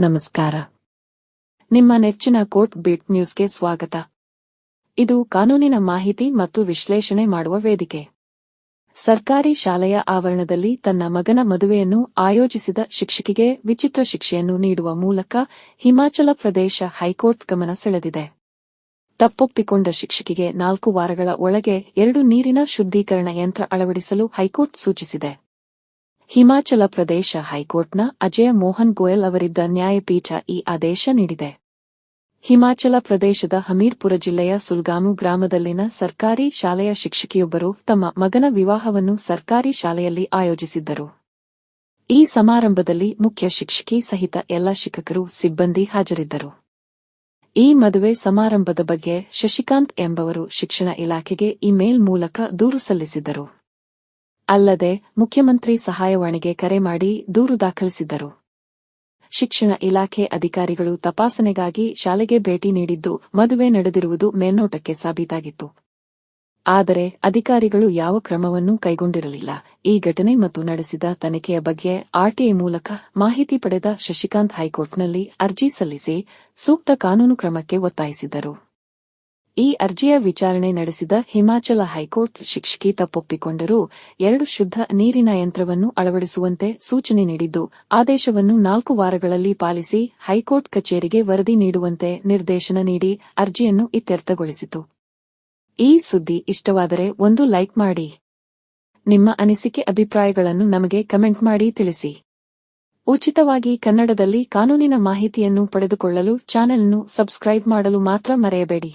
ನಮಸ್ಕಾರ. ನಿಮ್ಮ ನೆಚ್ಚಿನ ಕೋರ್ಟ್ ಬೀಟ್ ನ್ಯೂಸ್ಗೆ ಸ್ವಾಗತ. ಇದು ಕಾನೂನಿನ ಮಾಹಿತಿ ಮತ್ತು ವಿಶ್ಲೇಷಣೆ ಮಾಡುವ ವೇದಿಕೆ. ಸರ್ಕಾರಿ ಶಾಲೆಯ ಆವರಣದಲ್ಲಿ ತನ್ನ ಮಗನ ಮದುವೆಯನ್ನು ಆಯೋಜಿಸಿದ ಶಿಕ್ಷಕಿಗೆ ವಿಚಿತ್ರ ಶಿಕ್ಷೆಯನ್ನು ನೀಡುವ ಮೂಲಕ ಹಿಮಾಚಲ ಪ್ರದೇಶ ಹೈಕೋರ್ಟ್ ಗಮನ ಸೆಳೆದಿದೆ. ತಪ್ಪೊಪ್ಪಿಕೊಂಡ ಶಿಕ್ಷಕಿಗೆ ನಾಲ್ಕು ವಾರಗಳ ಒಳಗೆ ಎರಡು ನೀರಿನ ಶುದ್ಧೀಕರಣ ಯಂತ್ರ ಅಳವಡಿಸಲು ಹೈಕೋರ್ಟ್ ಸೂಚಿಸಿದೆ. ಹಿಮಾಚಲ ಪ್ರದೇಶ ಹೈಕೋರ್ಟ್ನ ಅಜಯ ಮೋಹನ್ ಗೋಯಲ್ ಅವರಿದ್ದ ನ್ಯಾಯಪೀಠ ಈ ಆದೇಶ ನೀಡಿದೆ. ಹಿಮಾಚಲ ಪ್ರದೇಶದ ಹಮೀರ್ಪುರ ಜಿಲ್ಲೆಯ ಸುಲ್ಗಾಮು ಗ್ರಾಮದಲ್ಲಿನ ಸರ್ಕಾರಿ ಶಾಲೆಯ ಶಿಕ್ಷಕಿಯೊಬ್ಬರು ತಮ್ಮ ಮಗನ ವಿವಾಹವನ್ನು ಸರ್ಕಾರಿ ಶಾಲೆಯಲ್ಲಿ ಆಯೋಜಿಸಿದ್ದರು. ಈ ಸಮಾರಂಭದಲ್ಲಿ ಮುಖ್ಯ ಶಿಕ್ಷಕಿ ಸಹಿತ ಎಲ್ಲ ಶಿಕ್ಷಕರು ಸಿಬ್ಬಂದಿ ಹಾಜರಿದ್ದರು. ಈ ಮದುವೆ ಸಮಾರಂಭದ ಬಗ್ಗೆ ಶಶಿಕಾಂತ್ ಎಂಬವರು ಶಿಕ್ಷಣ ಇಲಾಖೆಗೆ ಇಮೇಲ್ ಮೂಲಕ ದೂರು ಸಲ್ಲಿಸಿದ್ದರು. ಅಲ್ಲದೆ ಮುಖ್ಯಮಂತ್ರಿ ಸಹಾಯವಾಣಿಗೆ ಕರೆ ಮಾಡಿ ದೂರು ದಾಖಲಿಸಿದ್ದರು. ಶಿಕ್ಷಣ ಇಲಾಖೆ ಅಧಿಕಾರಿಗಳು ತಪಾಸಣೆಗಾಗಿ ಶಾಲೆಗೆ ಭೇಟಿ ನೀಡಿದ್ದು ಮದುವೆ ನಡೆದಿರುವುದು ಮೇಲ್ನೋಟಕ್ಕೆ ಸಾಬೀತಾಗಿತ್ತು. ಆದರೆ ಅಧಿಕಾರಿಗಳು ಯಾವ ಕ್ರಮವನ್ನೂ ಕೈಗೊಂಡಿರಲಿಲ್ಲ. ಈ ಘಟನೆ ಮತ್ತು ನಡೆಸಿದ ತನಿಖೆಯ ಬಗ್ಗೆ ಆರ್ಟಿಐ ಮೂಲಕ ಮಾಹಿತಿ ಪಡೆದ ಶಶಿಕಾಂತ್ ಹೈಕೋರ್ಟ್ನಲ್ಲಿ ಅರ್ಜಿ ಸಲ್ಲಿಸಿ ಸೂಕ್ತ ಕಾನೂನು ಕ್ರಮಕ್ಕೆ ಒತ್ತಾಯಿಸಿದರು ಈ ಅರ್ಜಿಯ ವಿಚಾರಣೆ ನಡೆಸಿದ ಹಿಮಾಚಲ ಹೈಕೋರ್ಟ್ ಶಿಕ್ಷಕಿ ತಪ್ಪೊಪ್ಪಿಕೊಂಡರೂ ಎರಡು ಶುದ್ಧ ನೀರಿನ ಯಂತ್ರವನ್ನು ಅಳವಡಿಸುವಂತೆ ಸೂಚನೆ ನೀಡಿದ್ದು, ಆದೇಶವನ್ನು ನಾಲ್ಕು ವಾರಗಳಲ್ಲಿ ಪಾಲಿಸಿ ಹೈಕೋರ್ಟ್ ಕಚೇರಿಗೆ ವರದಿ ನೀಡುವಂತೆ ನಿರ್ದೇಶನ ನೀಡಿ ಅರ್ಜಿಯನ್ನು ಇತ್ಯರ್ಥಗೊಳಿಸಿತು. ಈ ಸುದ್ದಿ ಇಷ್ಟವಾದರೆ ಒಂದು ಲೈಕ್ ಮಾಡಿ. ನಿಮ್ಮ ಅನಿಸಿಕೆ ಅಭಿಪ್ರಾಯಗಳನ್ನು ನಮಗೆ ಕಮೆಂಟ್ ಮಾಡಿ ತಿಳಿಸಿ. ಉಚಿತವಾಗಿ ಕನ್ನಡದಲ್ಲಿ ಕಾನೂನಿನ ಮಾಹಿತಿಯನ್ನು ಪಡೆದುಕೊಳ್ಳಲು ಚಾನೆಲ್ನ್ನು ಸಬ್ಸ್ಕ್ರೈಬ್ ಮಾಡಲು ಮಾತ್ರ ಮರೆಯಬೇಡಿ.